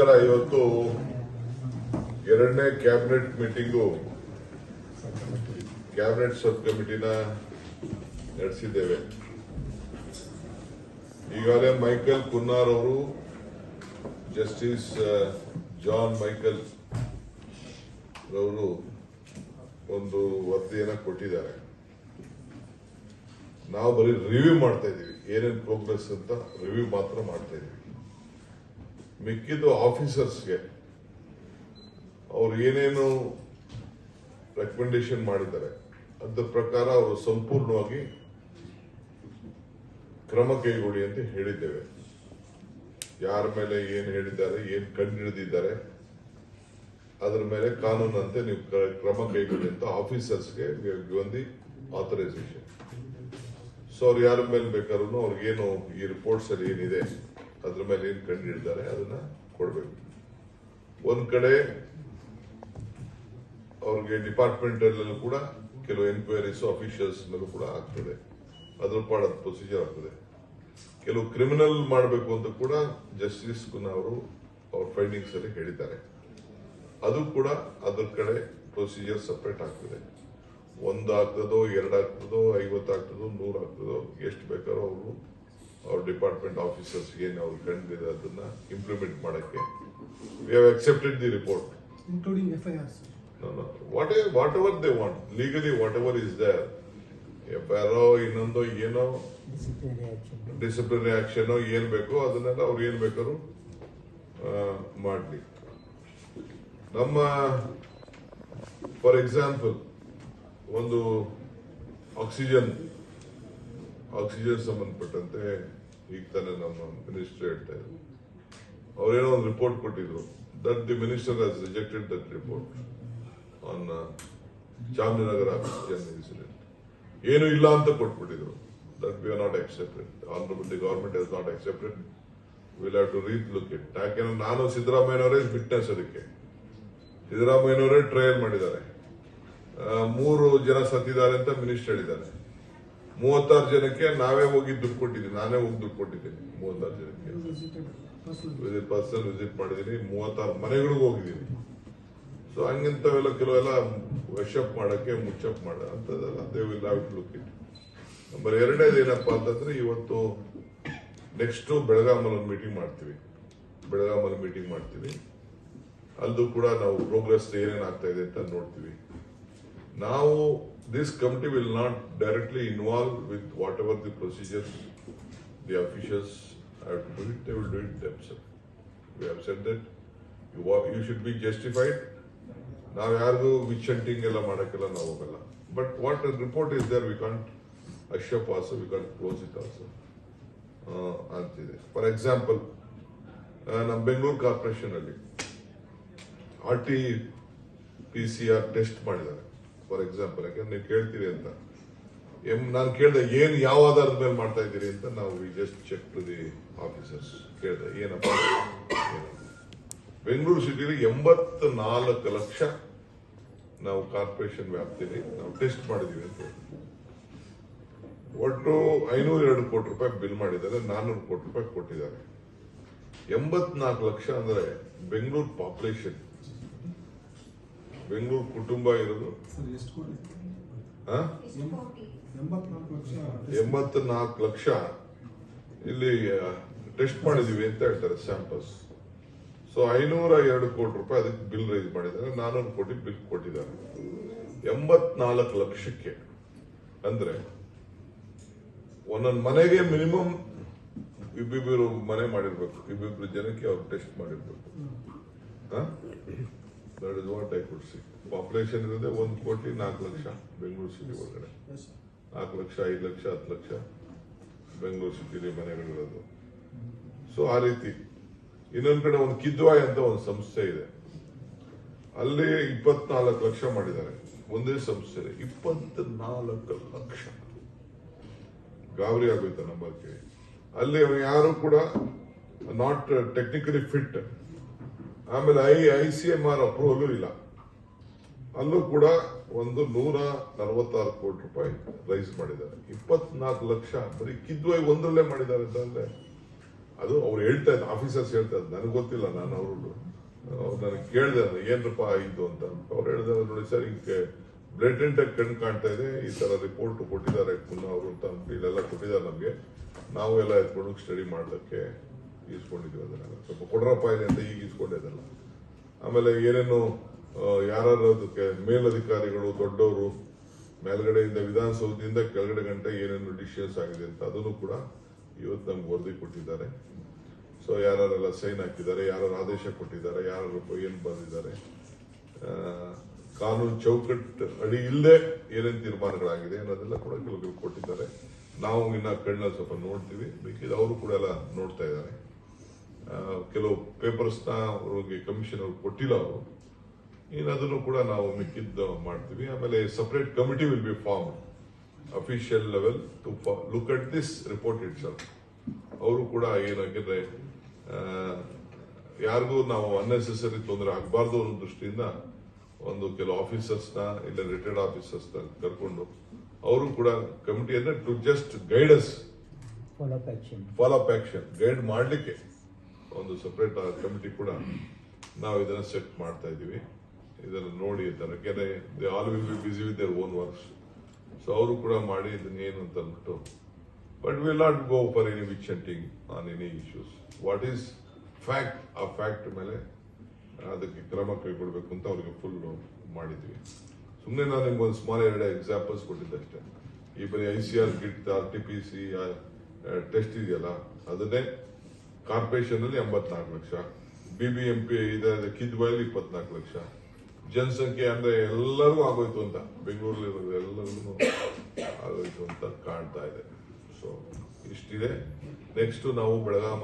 ನಮಸ್ಕಾರ ಇವತ್ತು ಎರಡನೇ ಕ್ಯಾಬಿನೆಟ್ ಮೀಟಿಂಗು ಕ್ಯಾಬಿನೆಟ್ ಸಬ್ ಕಮಿಟಿನ ನಡೆಸಿದ್ದೇವೆ. ಈಗಾಗಲೇ ಮೈಕಲ್ ಕುನ್ನಾರ್ ಅವರು ಜಸ್ಟಿಸ್ ಜಾನ್ ಮೈಕಲ್ ರವರು ಒಂದು ವರದಿಯನ್ನು ಕೊಟ್ಟಿದ್ದಾರೆ. ನಾವು ಬರೀ ರಿವ್ಯೂ ಮಾಡ್ತಾ ಇದ್ದೀವಿ. ಏನೇನು ಪ್ರೋಗ್ರೆಸ್ ಅಂತ ರಿವ್ಯೂ ಮಾತ್ರ ಮಾಡ್ತಾ ಇದೀವಿ ಮಿಕ್ಕಿದ್ದು ಆಫೀಸರ್ಸ್ಗೆ. ಅವ್ರು ಏನೇನು ರೆಕಮೆಂಡೇಶನ್ ಮಾಡಿದ್ದಾರೆ. ಅದ್ರ ಪ್ರಕಾರ ಅವರು ಸಂಪೂರ್ಣವಾಗಿ ಕ್ರಮ ಕೈಗೊಳ್ಳಿ ಅಂತ ಹೇಳಿದ್ದೇವೆ. ಯಾರ ಮೇಲೆ ಏನು ಹೇಳಿದ್ದಾರೆ, ಏನು ಕಂಡುಹಿಡಿದಿದ್ದಾರೆ ಅದರ ಮೇಲೆ ಕಾನೂನಂತೆ ನೀವು ಕ್ರ- ಕ್ರಮ ಕೈಗೊಳ್ಳಿ ಅಂತ ಆಫೀಸರ್ಸ್ಗೆ ದಿ ಆಥರೈಸೇಷನ್ ಸೊ ಅವ್ರು ಯಾರ ಮೇಲೆ ಬೇಕಾದ್ರೂ ಅವ್ರಿಗೇನು ಈ ರಿಪೋರ್ಟ್ಸಲ್ಲಿ ಏನಿದೆ ಅದ್ರ ಮೇಲೆ ಏನ್ ಕಂಡು ಹಿಡಿದಾರೆ ಅದನ್ನ ಕೊಡ್ಬೇಕು. ಒಂದ್ ಕಡೆ ಅವ್ರಿಗೆ ಡಿಪಾರ್ಟ್ಮೆಂಟ್ ಅಲ್ಲೂ ಕೂಡ ಕೆಲವು ಎನ್ಕ್ವೈರೀಸ್ ಅಫಿಷಿಯಲ್ಸ್ ಮೇಲೂ ಕೂಡ ಆಗ್ತದೆ. ಅದ್ರ ಪಾಡ ಪ್ರೊಸೀಜರ್ ಆಗ್ತದೆ. ಕೆಲವು ಕ್ರಿಮಿನಲ್ ಮಾಡಬೇಕು ಅಂತ ಕೂಡ ಜಸ್ಟಿಸ್ ಅವರು ಅವ್ರ ಫೈಂಡಿಂಗ್ಸ್ ಅಲ್ಲಿ ಹೇಳಿದ್ದಾರೆ. ಅದು ಕೂಡ ಅದ್ರ ಕಡೆ ಪ್ರೊಸೀಜರ್ ಸಪ್ರೇಟ್ ಆಗ್ತದೆ. ಒಂದು ಆಗ್ತದೋ, ಎರಡು ಆಗ್ತದೋ, ಐವತ್ತು ಆಗ್ತದೋ, ಎಷ್ಟು ಬೇಕಾದ್ರೂ ಅವರು ಅವ್ರ ಡಿಪಾರ್ಟ್ಮೆಂಟ್ ಆಫೀಸರ್ಸ್ ಏನು ಅವ್ರು ಕಂಡಿದೆ ಅದನ್ನ ಇಂಪ್ಲಿಮೆಂಟ್ ಮಾಡಕ್ಕೆ. We have accepted the report including FIRs. What whatever they want legally whatever is there F ಇನ್ನೊಂದು ಏನೋ. ಡಿಸಿಪ್ಲಿನರಿ ಆಕ್ಷನ್ ಏನ್ ಬೇಕೋ ಅದನ್ನೆಲ್ಲ ಅವ್ರು ಏನ್ ಬೇಕಾದ್ರು ಮಾಡಲಿ. ನಮ್ಮ ಫಾರ್ ಎಕ್ಸಾಂಪಲ್ ಒಂದು ಆಕ್ಸಿಜನ್ ಆಕ್ಸಿಜನ್ ಸಂಬಂಧಪಟ್ಟಂತೆ ಈಗ ತಾನೇ ನಮ್ಮ ಮಿನಿಸ್ಟರ್ ಹೇಳ್ತಾ ಇದ್ರು. ಅವರೇನೋ ಒಂದು ರಿಪೋರ್ಟ್ ಕೊಟ್ಟಿದ್ರು. That the minister has rejected that report on Chamarajanagar oxygen incident ಏನು ಇಲ್ಲ ಅಂತ ಕೊಟ್ಬಿಟ್ಟಿದ್ರು. That we are not accepted honourable the government has not accepted will have to relook it ಯಾಕೆಂದ್ರೆ ನಾನು ಸಿದ್ದರಾಮಯ್ಯನವರೇ ಫಿಟ್ನೆಸ್ ಅದಕ್ಕೆ. ಸಿದ್ದರಾಮಯ್ಯನವರೇ ಟ್ರಯಲ್ ಮಾಡಿದ್ದಾರೆ. ಮೂರು ಜನ ಸತ್ತಿದ್ದಾರೆ ಅಂತ ಮಿನಿಸ್ಟರ್ ಹೇಳಿದ್ದಾರೆ. ಮೂವತ್ತಾರು ಜನಕ್ಕೆ ನಾವೇ ಹೋಗಿ ದುಡ್ಡು ಕೊಟ್ಟಿದ್ದೀನಿ ನಾನೇ ಹೋಗಿ ದುಡ್ಡು ಕೊಟ್ಟಿದ್ದೀನಿ ಮೂವತ್ತಾರು ಜನಕ್ಕೆ. ವಿಸಿಟ್ ಪರ್ಸನ್ ವಿಸಿಟ್ ಮಾಡಿದ್ದೀನಿ ಮೂವತ್ತಾರು ಮನೆಗಳಿಗೂ ಹೋಗಿದ್ದೀನಿ. ಸೊ ಹಂಗಿಂತವೆಲ್ಲ ಕೆಲವೆಲ್ಲ ವಶಪ್ ಮಾಡಕ್ಕೆ ಮುಚ್ಚಪ್ ಮಾಡ ಅಂತದೆಲ್ಲ they will have to look it number ಎರಡನೇದು ಏನಪ್ಪಾ ಅಂತಂದ್ರೆ ಇವತ್ತು ನೆಕ್ಸ್ಟ್ ಬೆಳಗಾಮಲ್ಲಿ ಮೀಟಿಂಗ್ ಮಾಡ್ತೀವಿ. ಬೆಳಗಾಮಲ್ಲಿ ಮೀಟಿಂಗ್ ಮಾಡ್ತೀವಿ. ಅಲ್ಲೂ ಕೂಡ ನಾವು ಪ್ರೋಗ್ರೆಸ್ ಏನೇನು ಆಗ್ತಾ ಇದೆ ಅಂತ ನೋಡ್ತೀವಿ. ನಾವು this committee will not directly involve with whatever the procedures the officials have to do it, they will do it themselves. We have said that you, wa- you should be justified. ನಾವು ಯಾರಿಗೂ which hunting ಎಲ್ಲ ಮಾಡಕ್ಕೆಲ್ಲ ನಾವು ಹೋಗಲ್ಲ but what report is there we can't hush up also we can't close it also ಅಂತಿದೆ for example ನಮ್ಮ Bengaluru corporation ಅಲ್ಲಿ R T P C R test ಮಾಡಿದ್ದಾರೆ ಫಾರ್ ಎಕ್ಸಾಂಪಲ್ ಯಾಕಂದ್ರೆ ನೀವು ಕೇಳ್ತೀರಿ ಅಂತ. ಎಂ ನಾನು ಕೇಳಿದೆ, ಏನು ಯಾವ ಆಧಾರದ ಮೇಲೆ ಮಾಡ್ತಾ ಇದ್ದೀರಿ ಅಂತ ನಾವು we just check to the officers ಕೇಳಿದೆ, ಏನಪ್ಪ? ಬೆಂಗಳೂರು ಸಿಟಿಲಿ ಎಂಬತ್ತು ನಾಲ್ಕು ಲಕ್ಷ ನಾವು ಕಾರ್ಪೊರೇಷನ್ ವ್ಯಾಪ್ತಿಯಲ್ಲಿ ನಾವು ಟೆಸ್ಟ್ ಮಾಡಿದೀವಿ ಅಂತ. ಒಟ್ಟು ಐನೂರ ಎರಡು ಕೋಟಿ ರೂಪಾಯಿ ಬಿಲ್ ಮಾಡಿದ್ದಾರೆ ನಾನ್ನೂರು ಕೋಟಿ ರೂಪಾಯಿ ಕೊಟ್ಟಿದ್ದಾರೆ. ಎಂಬತ್ನಾಲ್ಕು ಲಕ್ಷ ಅಂದ್ರೆ ಬೆಂಗಳೂರು ಪಾಪ್ಯುಲೇಷನ್ ಬೆಂಗಳೂರು ಕುಟುಂಬ ಇರೋದು? ಎಂಬತ್ ನಾಲ್ಕು ಲಕ್ಷ. ಇಲ್ಲಿ ಟೆಸ್ಟ್ ಮಾಡಿದೀವಿ ಅಂತ ಹೇಳ್ತಾರೆ ಸ್ಯಾಂಪಲ್ಸ್. ಸೊ ಐನೂರ ಎರಡು ಕೋಟಿ ರೂಪಾಯಿ ಅದಕ್ಕೆ ಬಿಲ್ ರೈಸ್ ಮಾಡಿದ್ದಾರೆ. ನಾನೂರು ಕೋಟಿ ಬಿಲ್ ಕೊಟ್ಟಿದ್ದಾರೆ. ಎಂಬತ್ನಾಲ್ಕು ಲಕ್ಷಕ್ಕೆ. ಅಂದ್ರೆ ಒಂದೊಂದು ಮನೆಗೆ ಮಿನಿಮಮ್ ಇಬ್ಬಿಬ್ಬರು ಮನೆ ಮಾಡಿರ್ಬೇಕು. ಇಬ್ಬಿಬ್ರು ಜನಕ್ಕೆ ಅವ್ರು ಟೆಸ್ಟ್ ಮಾಡಿರ್ಬೇಕು. That is what I could see population ಇರೋದೇ ಒಂದು ಕೋಟಿ ನಾಲ್ಕು ಲಕ್ಷ ಬೆಂಗಳೂರು ಸಿಟಿ ಒಳಗಡೆ. ನಾಲ್ಕು ಲಕ್ಷ ಐದು ಲಕ್ಷ ಹತ್ತು ಲಕ್ಷ ಬೆಂಗಳೂರು ಸಿಟಿಲಿ ಮನೆಗಳಿರೋದು. ಸೊ ಆ ರೀತಿ. ಇನ್ನೊಂದ್ ಕಡೆ ಒಂದು ಕಿದ್ವಾಯ್ ಅಂತ ಒಂದು ಸಂಸ್ಥೆ ಇದೆ. ಅಲ್ಲಿ ಇಪ್ಪತ್ನಾಲ್ಕು ಲಕ್ಷ ಮಾಡಿದ್ದಾರೆ. ಒಂದೇ ಸಂಸ್ಥೆ ಇಪ್ಪತ್ನಾಲ್ಕು ಲಕ್ಷ. ಗಾಬರಿ ಆಗೋಯ್ತು ನಂಬರ್ ಕೇಳಿ ಅಲ್ಲಿ ಯಾರು ಕೂಡ ನಾಟ್ ಟೆಕ್ನಿಕಲಿ ಫಿಟ್ ಆಮೇಲೆ I I C M R approval ಇಲ್ಲ. ಅಲ್ಲೂ ಕೂಡ ಒಂದು ನೂರ ನಲವತ್ತಾರು ಕೋಟಿ ರೂಪಾಯಿ ರೈಸ್ ಮಾಡಿದ್ದಾರೆ. ಇಪ್ಪತ್ನಾಲ್ಕು ಲಕ್ಷ ಬರೀ ಕಿದ್ವಾಯ್ ಒಂದರಲ್ಲೇ ಮಾಡಿದ್ದಾರೆ ಅಂತಂದ್ರೆ ಅದು ಅವ್ರು ಹೇಳ್ತಾ ಇದ್ದ ಆಫೀಸರ್ಸ್ ಹೇಳ್ತಾ ಇದ್ದ ನನಗೆ ಗೊತ್ತಿಲ್ಲ ನಾನು ಅವರು ನನಗೆ ಕೇಳಿದೆ ಏನಪ್ಪ ಆಯಿತು ಅಂತ? ಅವ್ರು ಹೇಳ್ದಾರ ನೋಡಿ ಸರ್, ಹಿಂಗೆ ಬ್ಲಡ್ ಆಗಿ ಕಣ್ಣು ಕಾಣ್ತಾ ಇದೆ. ಈ ತರ ರಿಪೋರ್ಟ್ ಕೊಟ್ಟಿದ್ದಾರೆ ಪುನಃ ಅವರು ಅಂತ ಇಲ್ಲೆಲ್ಲ ಕೊಟ್ಟಿದ್ದಾರೆ ನಮಗೆ. ನಾವು ಎಲ್ಲ ಎತ್ಕೊಂಡು ಸ್ಟಡಿ ಮಾಡೋದಕ್ಕೆ ಈಸ್ಕೊಂಡಿದ್ವಿ ಅದನ್ನೆಲ್ಲ ಸ್ವಲ್ಪ ಕೊಡ್ರಪ್ಪ ಇದೆ ಅಂತ ಈಗ ಈಸ್ಕೊಂಡಿದ್ದಲ್ಲ. ಆಮೇಲೆ ಏನೇನು ಯಾರು ಅದಕ್ಕೆ ಮೇಲಧಿಕಾರಿಗಳು, ದೊಡ್ಡವರು, ಮೇಲ್ಗಡೆಯಿಂದ ವಿಧಾನಸೌಧದಿಂದ ಕೆಳಗಡೆ ಗಂಟೆ ಏನೇನು ಡಿಸಿಷನ್ಸ್ ಆಗಿದೆ ಅಂತ ಅದನ್ನು ಕೂಡ ಇವತ್ತು ನಮ್ಗೆ ವರದಿ ಕೊಟ್ಟಿದ್ದಾರೆ. ಸೊ ಯಾರೆಲ್ಲ ಸೈನ್ ಹಾಕಿದ್ದಾರೆ ಯಾರು ಆದೇಶ ಕೊಟ್ಟಿದ್ದಾರೆ ಯಾರು ಏನು ಬಂದಿದ್ದಾರೆ ಕಾನೂನು ಚೌಕಟ್ಟು ಅಡಿ ಇಲ್ಲದೆ ಏನೇನು ತೀರ್ಮಾನಗಳಾಗಿದೆ ಅನ್ನೋದೆಲ್ಲ ಕೂಡ ಕೆಲವರು ಕೊಟ್ಟಿದ್ದಾರೆ. ನಾವು ಇನ್ನ ಕಣ್ಣಲ್ಲಿ ಸ್ವಲ್ಪ ನೋಡ್ತೀವಿ. ಬೇಕಿದ್ರೆ ಅವರು ಕೂಡ ಎಲ್ಲ ನೋಡ್ತಾ ಇದ್ದಾರೆ. ಕೆಲವು ಪೇಪರ್ಸ್ನ ಅವ್ರಿಗೆ ಕಮಿಷನ್ ಅವ್ರು ಕೊಟ್ಟಿಲ್ಲ ಅವರು. ಇನ್ನು ಅದನ್ನು ಕೂಡ ನಾವು ಮಿಕ್ಕಿದ್ದು ಮಾಡ್ತೀವಿ. ಆಮೇಲೆ separate committee will be form official level to look at this report it ಅವರು ಕೂಡ ಏನಾಗಿದ್ರೆ ಯಾರಿಗೂ ನಾವು ಅನ್ನೆಸೆಸರಿ ತೊಂದರೆ ಆಗಬಾರ್ದು ಅನ್ನೋ ದೃಷ್ಟಿಯಿಂದ ಒಂದು ಕೆಲವು ಆಫೀಸರ್ಸ್ನ ಇಲ್ಲ ರಿಟೈರ್ಡ್ ಆಫೀಸರ್ಸ್ನ ಕರ್ಕೊಂಡು ಅವರು ಕೂಡ ಕಮಿಟಿಯನ್ನ to just guide us. Follow up action guide ಮಾಡಲಿಕ್ಕೆ. ಒಂದು ಸಪರೇಟ್ ಕಮಿಟಿ ಕೂಡ ನಾವು ಇದನ್ನ ಸೆಟ್ ಮಾಡ್ತಾ ಇದ್ದೀವಿ. ಇದನ್ನು ನೋಡಿ ಅಂತಾರೆ. ಕೆರೆ they all will be busy with their own works so ಅವರು ಕೂಡ ಮಾಡಿ ಇದನ್ನ ಏನು ಅಂತ ಅಂದ್ಬಿಟ್ಟು but will not go for any witch hunting on any issues what is fact ಆ ಫ್ಯಾಕ್ಟ್ ಮೇಲೆ, ಅದಕ್ಕೆ ಕ್ರಮ ಕೈಗೊಳ್ಬೇಕು ಅಂತ ಅವ್ರಿಗೆ ಫುಲ್ ಮಾಡಿದ್ವಿ. ಸುಮ್ಮನೆ ನಾನು ನಿಮ್ಗೆ ಒಂದು ಸ್ಮಾಲ್ ಎರಡು ಎಕ್ಸಾಂಪಲ್ಸ್ ಕೊಟ್ಟಿದ್ದಷ್ಟೇ. ಈ ಬರೀ I C R kit R T P C test ಇದೆಯಲ್ಲ, ಅದನ್ನೇ ಕಾರ್ಪೊರೇಷನ್ ಅಲ್ಲಿ ಎಂಬತ್ನಾಲ್ಕು ಲಕ್ಷ ಬಿಬಿಎಂಪಿ ಇದೆ ಕಿದ್ವಾಯಲ್ಲಿ ಇಪ್ಪತ್ನಾಲ್ಕು ಲಕ್ಷ. ಜನಸಂಖ್ಯೆ ಅಂದ್ರೆ ಎಲ್ಲರೂ ಆಗೋಯ್ತು ಅಂತ. ಬೆಂಗಳೂರಲ್ಲಿ ಎಲ್ಲರೂ ಆಗೋಯ್ತು ಅಂತ ಕಾಣ್ತಾ ಇದೆ. ಸೊ ಇಷ್ಟಿದೆ. ನೆಕ್ಸ್ಟ್ ನಾವು ಬೆಳಗಾವಿ